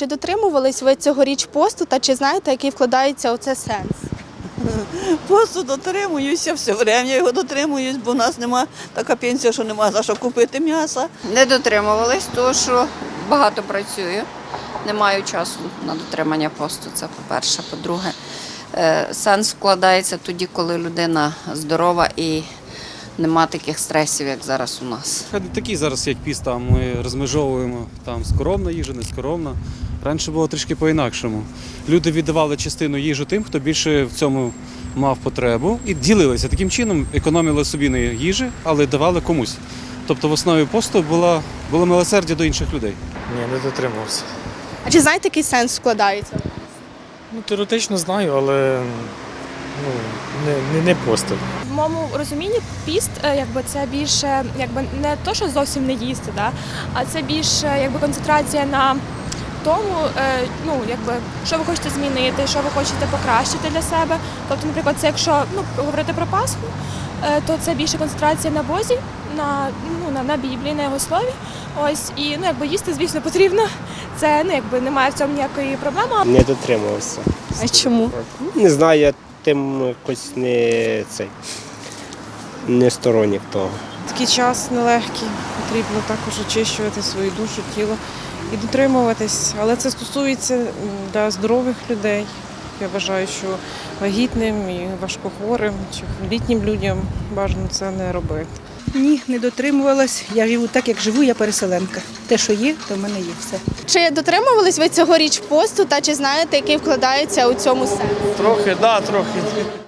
Чи дотримувались ви цьогоріч посту та чи знаєте, який вкладається у це сенс? Посту дотримуюся, все время його дотримуюсь, бо в нас нема така пенсія, що нема за що купити м'яса. Не дотримувались, тому що багато працюю. Не маю часу на дотримання посту. Це по-перше. По-друге, е, сенс вкладається тоді, коли людина здорова і нема таких стресів, як зараз у нас. Не такий зараз, як піст, там ми розмежовуємо там скоромна їжа, не скоромна. Раніше було трішки по-інакшому. Люди віддавали частину їжі тим, хто більше в цьому мав потребу, і ділилися. Таким чином економили собі на їжі, але давали комусь. Тобто в основі посту була, було милосердя до інших людей. Ні, не дотримувався. А чи знаєте, який сенс вкладається? Ну, теоретично знаю, але ну, не, не, не постив. В моєму розумінні піст, е, якби це більше, якби не то, що зовсім не їсти, да? а це більше якби концентрація на тому, е, ну якби що ви хочете змінити, що ви хочете покращити для себе. Тобто, наприклад, це якщо ну говорити про Пасху, е, то це більше концентрація на Бозі, на ну на, на Біблії, на його слові. Ось і ну якби їсти, звісно, потрібно. Це ну якби немає в цьому ніякої проблеми. Не дотримувався. А чому? Не знаю, я тим якось не цей не сторонник того. Такий час нелегкий, потрібно також очищувати свою душу, тіло і дотримуватись. Але це стосується для здорових людей. Я вважаю, що вагітним і важкохворим чи літнім людям бажано це не робити. Ні, не дотримувалась. Я живу так, як живу, я переселенка. Те, що є, то в мене є все. Чи дотримувались ви цьогоріч посту та чи знаєте, який вкладається у цьому сенс? Трохи, да, трохи.